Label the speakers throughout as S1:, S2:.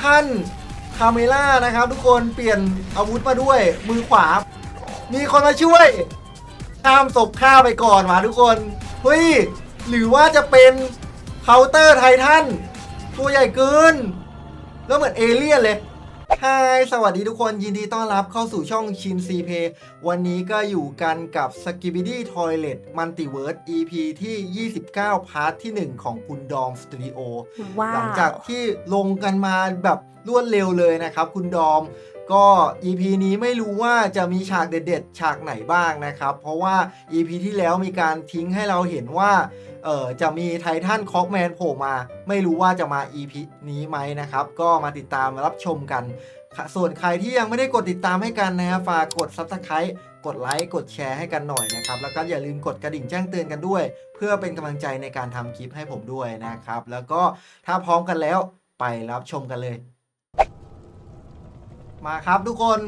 S1: ทันคาเมล่านะครับ ทุกคนเปลี่ยนอาวุธมาด้วยมือขวา มีคนมาช่วยข้ามศพข้าไปก่อนมาทุกคนเฮ้ยหรือว่าจะเป็นเคาน์เตอร์ไททันตัวใหญ่เกิน แล้วเหมือนเอเลี่ยนเลย ฮายสวัสดีทุกคนยินดีต้อนรับเข้าสู่ช่องชินซีเพวันนี้ก็อยู่กันกับ s k i b i d y Toilet Multiverse EP ที่ 29 พาร์ทที่ 1 ของคุณดอมสตูดิโอ
S2: ว้าว
S1: หลังจากที่ลงกันมาแบบรวดเร็วเลยนะครับ คุณดอมก็ EP นี้ไม่รู้ว่าจะมีฉากเด็ด ๆ ฉากไหนบ้างนะครับ เพราะว่า EP ที่แล้วมีการทิ้งให้เราเห็นว่า เออจะมีไททันคอกแมนโผล่มา ไม่รู้ว่าจะมา EP นี้ไหมนะครับ ก็มาติดตามรับชมกัน ส่วนใครที่ยังไม่ได้กดติดตามให้กันนะครับฝากกด Subscribe กดไลค์กดแชร์ให้กันหน่อยนะครับ แล้วก็อย่าลืมกดกระดิ่งแจ้งเตือนกันด้วย เพื่อเป็นกำลังใจในการทำคลิปให้ผมด้วยนะครับ แล้วก็ถ้าพร้อมกันแล้วไปรับชมกันเลย มาครับทุกคน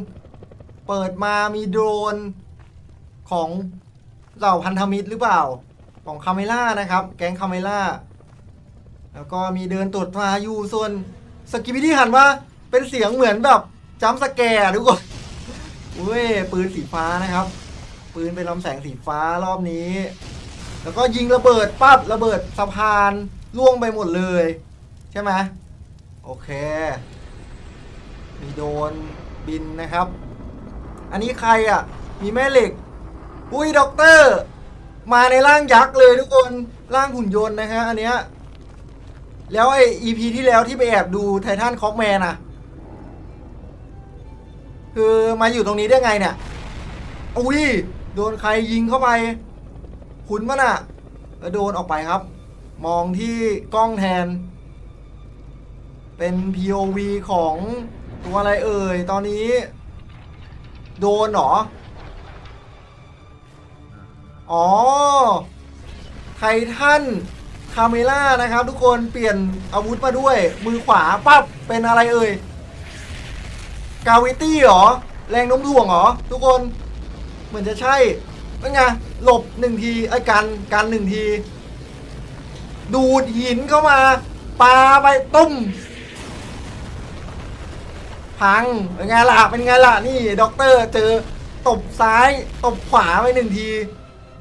S1: เปิดมามีโดรนของเหล่าพันธมิตรหรือเปล่า ของคาเมล่านะครับ แก๊งคาเมล่าแล้วก็มีเดินตรวจตราอยู่ส่วนสกิบิดี้หันว่าเป็นเสียงเหมือนแบบจัมสแกร์ทุกคนอุ้ยปืนสีฟ้านะครับ ปืนเป็นลำแสงสีฟ้ารอบนี้ แล้วก็ยิงระเบิดปั๊บระเบิดสะพานล่วงไปหมดเลย ใช่ไหมโอเค มีโดนบินนะครับ อันนี้ใครอะ มีแม่เหล็ก อุ้ยด็อกเตอร์ มาในร่างยักษ์เลยทุกคนร่างหุ่นยนต์นะฮะอันเนี้ยแล้วไอ EP ที่แล้วที่ไปแอบดูไททันคอกแมนอะคือมาอยู่ตรงนี้ได้ไงเนี่ยอุ้ยโดนใครยิงเข้าไปคุณมันอะแล้วโดนออกไปครับ มองที่กล้องแทน เป็น POV ของตัวอะไรเอ่ย ตอนนี้ โดนเหรอ อ๋อ ไททันคาเมล่านะครับ ทุกคนเปลี่ยนอาวุธมาด้วย มือขวาปั๊บเป็นอะไรเอ่ยกาวิตี้หรอ แรงโน้มถ่วงหรอ ทุกคน เหมือนจะใช่เป็นไงหลบหนึ่งทีไอ้กันกันหนึ่งที ดูดหินเข้ามาปาไปตุ้มพังเป็นไงล่ะเป็นไงล่ะนี่ด็อกเตอร์เจอตบซ้ายตบขวาไปหนึ่งที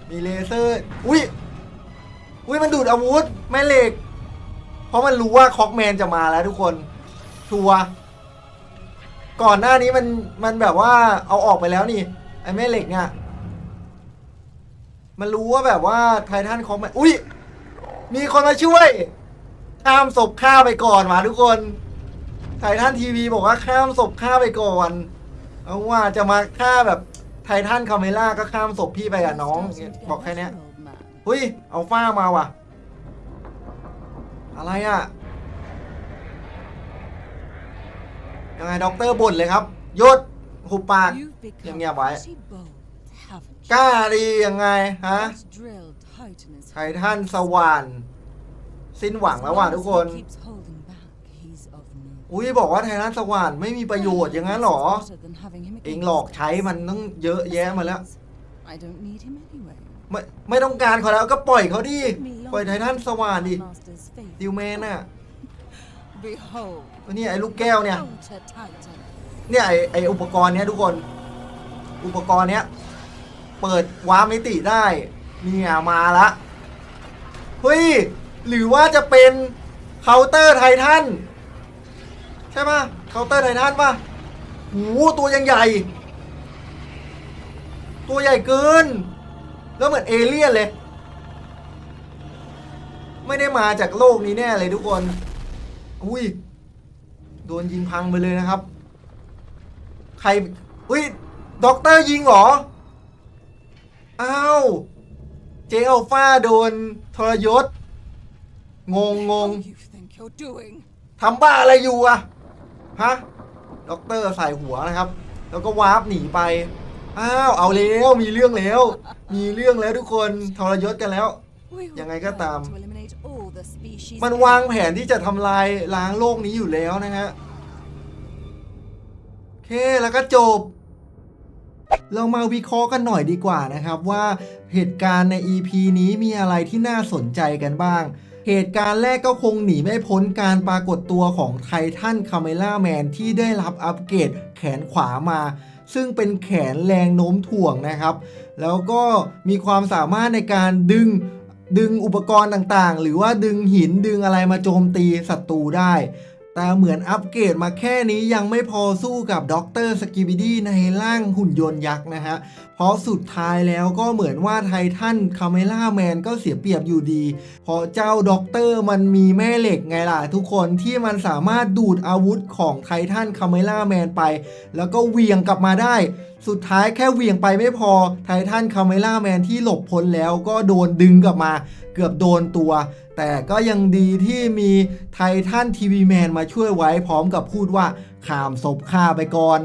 S1: มีเลเซอร์ อุ้ย อุ้ยมันดูดอาวุธแม่เหล็ก เพราะมันรู้ว่าคอกแมนจะมาแล้วทุกคน ชัวร์ก่อนหน้านี้มันมันแบบว่าเอาออกไปแล้วนี่ไอ้แม่เหล็กเนี่ย มันรู้ว่าแบบว่าไททันคอกแมน อุ้ย มีคนมาช่วย ข้ามศพข้าไปก่อนมาทุกคน ไททันทีวีบอกว่าข้ามศพข้าไปก่อน เอาว่าจะมาฆ่าแบบ ททันคาเมล่าก็ข้ามศพพี่ไปกับน้อง บอกแค่เนี้ยเฮ้ยเอาฟ้ามาว่ะ อะไรอะยังไงด็อกเตอร์บ่นเลยครับหยุดหุบปาก
S3: ยัง
S1: เงี
S3: เงี
S1: ย
S3: ย
S1: บบไว้
S3: ไว้
S1: กล้าดียังไงฮะไท
S3: ไท
S1: ทันสว่าน สิ้นหวังแล้วว่ะทุกคน อุ้ยบอกว่าไททันสว่านไม่มีประโยชน์อย่างนั้นเหรอ เองหลอกใช้มันต้องเยอะแยะมาแล้ว ไม่ไม่ต้องการเขาแล้วก็ปล่อยเขาดิ ปล่อยไททันสว่านดิดิวแมนน่ะนี่ไอ้ลูกแก้วเนี่ย เนี่ยไอ้ไอ้อุปกรณ์เนี้ยทุกคน อุปกรณ์เนี้ย เปิดวาร์ปมิติได้เนี่ยมาละ เฮ้ย หรือว่าจะเป็นเคาน์เตอร์ไททัน ใช่ปะเคาน์เตอร์ไททันปะหูตัวยังใหญ่ ตัวใหญ่เกิน แล้วเหมือนเอเลี่ยนเลย ไม่ได้มาจากโลกนี้แน่เลยทุกคน อุ้ย โดนยิงพังไปเลยนะครับ ใคร อุ้ยด็อกเตอร์ยิงเหรอ อ้าว เจอัลฟาโดนทรยศ งงงงทำบ้าอะไรอยู่อะ ฮะด็อกเตอร์ใส่หัวนะครับ แล้วก็วาร์ปหนีไป อ้าว เอาแล้วมีเรื่องแล้ว มีเรื่องแล้วทุกคนทรยศกันแล้ว
S3: ยังไงก็ตาม
S1: มันวา
S3: ง
S1: แผนที่จะ
S3: จะ
S1: ทำลายล้างโลกนี้อยู่แล้วนะฮะโอเคแล้วก็จบเรามาวิเคราะห์กันหน่อยดีกว่านะครับว่าเหตุการณ์ใน EP นี้มีอะไรที่น่าสนใจกันบ้าง เหตุการณ์แรกก็คงหนีไม่พ้นการปรากฏตัวของไททันคาเมล่าแมนที่ได้รับอัปเกรดแขนขวามา ซึ่งเป็นแขนแรงโน้มถ่วงนะครับ แล้วก็มีความสามารถในการดึงดึงอุปกรณ์ต่างๆ หรือว่าดึงหินดึงอะไรมาโจมตีศัตรูได้ แต่เหมือนอัปเกรดมาแค่นี้ยังไม่พอสู้กับด็อกเตอร์สกิบิดี้ในร่างหุ่นยนต์ยักษ์นะฮะ เพราะสุดท้ายแล้วก็เหมือนว่าไททันคาเมล่าแมนก็เสียเปรียบอยู่ดี เพราะเจ้าด็อกเตอร์มันมีแม่เหล็กไงล่ะทุกคนที่มันสามารถดูดอาวุธของไททันคาเมล่าแมนไป แล้วก็เวียงกลับมาได้ สุดท้ายแค่เหวียงไปไม่พอไททันคาเมล่าแมนที่หลบพ้นแล้วก็โดนดึงกลับมา เกือบโดนตัว แต่ก็ยังดีที่มีไททันทีวีแมนมาช่วยไว้พร้อมกับพูดว่าขามศพข้าไปก่อน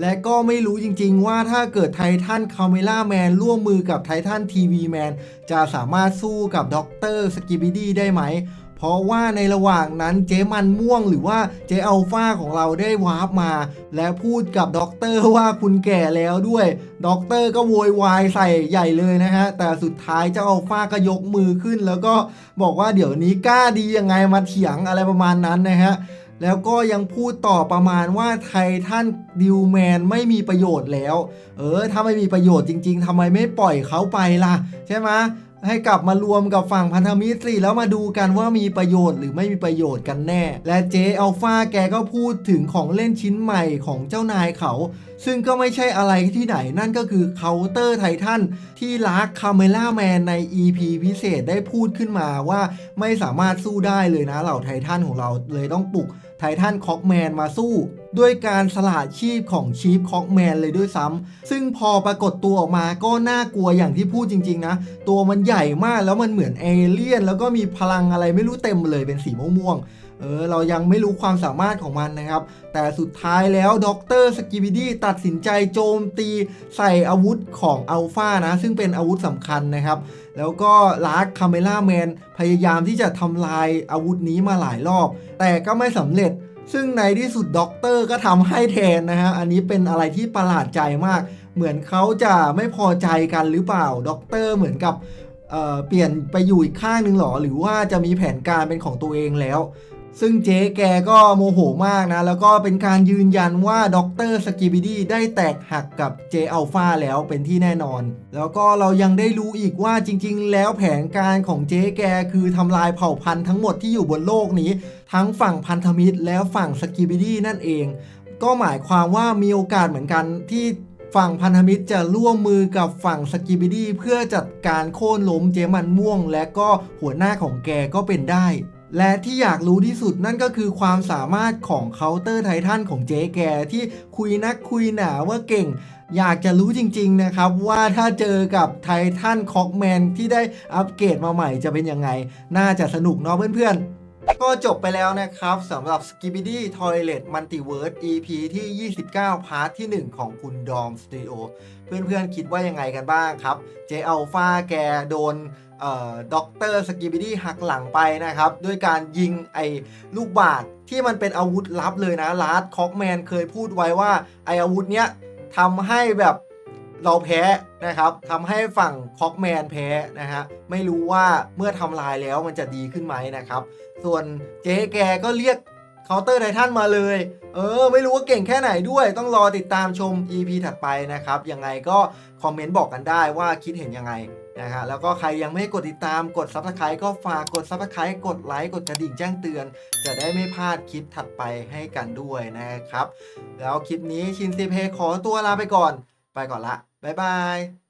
S1: และก็ไม่รู้จริงๆว่าถ้าเกิดไททันคาเมล่าแมนร่วมมือกับไททันทีวีแมนจะสามารถสู้กับด็อกเตอร์สกิบิดี้ได้ไหม ราะว่าในระหว่างนั้นเจ๊มันม่วงหรือว่าเจ๊อัลฟาของเราได้วาร์ปมา และพูดกับด็อกเตอร์ว่าคุณแก่แล้วด้วยด็อกเตอร์ก็โวยวายใส่ใหญ่เลยนะฮะ แต่สุดท้ายเจ้าอัลฟาก็ยกมือขึ้น แล้วก็บอกว่าเดี๋ยวนี้กล้าดียังไงมาเถียงอะไรประมาณนั้นนะฮะแล้วก็ยังพูดต่อประมาณว่าไททันดิวแมนไม่มีประโยชน์แล้ว เออ ถ้าไม่มีประโยชน์จริง ๆทำไมไม่ปล่อยเขาไปล่ะ ใช่ไหม ให้กลับมารวมกับฝั่งพันธมิตรสิแล้วมาดูกันว่ามีประโยชน์หรือไม่มีประโยชน์กันแน่ และเจอัลฟาแกก็พูดถึงของเล่นชิ้นใหม่ของเจ้านายเขา ซึ่งก็ไม่ใช่อะไรที่ไหนนั่นก็คือเคาน์เตอร์ไททันที่ลักคาเมล่าแมนใน EP พิเศษได้พูดขึ้นมาว่าไม่สามารถสู้ได้เลยนะเหล่าไททันของเราเลยต้องปลุกไททันคอกแมนมาสู้ ด้วยการสละชีพของชีฟคอกแมนเลยด้วยซ้ำซึ่งพอปรากฏตัวออกมาก็น่ากลัวอย่างที่พูดจริงๆนะ ตัวมันใหญ่มากแล้วมันเหมือนเอเลี่ยน แล้วก็มีพลังอะไรไม่รู้เต็มเลยเป็นสีม่วงเออเรายังไม่รู้ความสามารถของมันนะครับ แต่สุดท้ายแล้วด็อกเตอร์สกิบิดี้ตัดสินใจโจมตีใส่อาวุธของอัลฟานะ ซึ่งเป็นอาวุธสำคัญนะครับ แล้วก็ลาร์คคาเมล่าแมนพยายามที่จะทำลายอาวุธนี้มาหลายรอบ แต่ก็ไม่สำเร็จ ซึ่งในที่สุดด็อกเตอร์ก็ทำให้แทนนะฮะ อันนี้เป็นอะไรที่ประหลาดใจมาก เหมือนเขาจะไม่พอใจกันหรือเปล่าด็อกเตอร์เหมือนกับเอ่อเปลี่ยนไปอยู่อีกข้างหนึ่งหรอ หรือว่าจะมีแผนการเป็นของตัวเองแล้ว ซึ่งเจ๊แกก็โมโหมากนะ แล้วก็เป็นการยืนยันว่าด็อกเตอร์สกิบิดี้ได้แตกหักกับเจอัลฟาแล้วเป็นที่แน่นอน แล้วก็เรายังได้รู้อีกว่าจริง ๆ แล้วแผนการของเจ๊แกคือทำลายเผ่าพันธุ์ทั้งหมดที่อยู่บนโลกนี้ ทั้งฝั่งพันธมิตรแล้วฝั่งสกิบิดี้นั่นเอง ก็หมายความว่ามีโอกาสเหมือนกันที่ฝั่งพันธมิตรจะร่วมมือกับฝั่งสกิบิดี้เพื่อจัดการโค่นล้มเจมันม่วง และก็หัวหน้าของแกก็เป็นได้ และที่อยากรู้ที่สุดนั่นก็คือความสามารถของเคาน์เตอร์ไททันของเจ๊แกที่คุยนักคุยหนาว่าเก่ง อยากจะรู้จริงๆนะครับ ว่าถ้าเจอกับไททันคอกแมนที่ได้อัปเกรดมาใหม่จะเป็นยังไง น่าจะสนุกเนาะเพื่อนๆก็จบไปแล้วนะครับสำหรับ Skibidi Toilet Multiverse EP ที่ 29 พาร์ทที่ 1 ของคุณดอมสตูดิโอเพื่อนๆ คิดว่ายังไงกันบ้างครับ เจอัลฟาแกโดน ด็อกเตอร์สกิบิดี้หักหลังไปนะครับ ด้วยการยิงไอ้ลูกบาศก์ที่มันเป็นอาวุธลับเลยนะลาร์ดคอกแมนเคยพูดไว้ว่าไอ้อาวุธเนี้ยทำให้แบบเราแพ้นะครับทำให้ฝั่งคอกแมนแพ้นะฮะไม่รู้ว่าเมื่อทำลายแล้วมันจะดีขึ้นไหมนะครับ ส่วนเจ๊แกก็เรียกเคาน์เตอร์ไททันมาเลย เออ ไม่รู้ว่าเก่งแค่ไหนด้วย ต้องรอติดตามชม EP ถัดไปนะครับ ยังไงก็คอมเมนต์บอกกันได้ว่าคิดเห็นยังไง นะฮะแล้วก็ใครยังไม่กดติดตามกด Subscribe ก็ฝากกด Subscribe กดไลค์กดกระดิ่งแจ้งเตือน จะได้ไม่พลาดคลิปถัดไปให้กันด้วยนะครับ แล้วคลิปนี้ชินซีเพขอตัวลาไปก่อน ไปก่อนละ บ๊ายบาย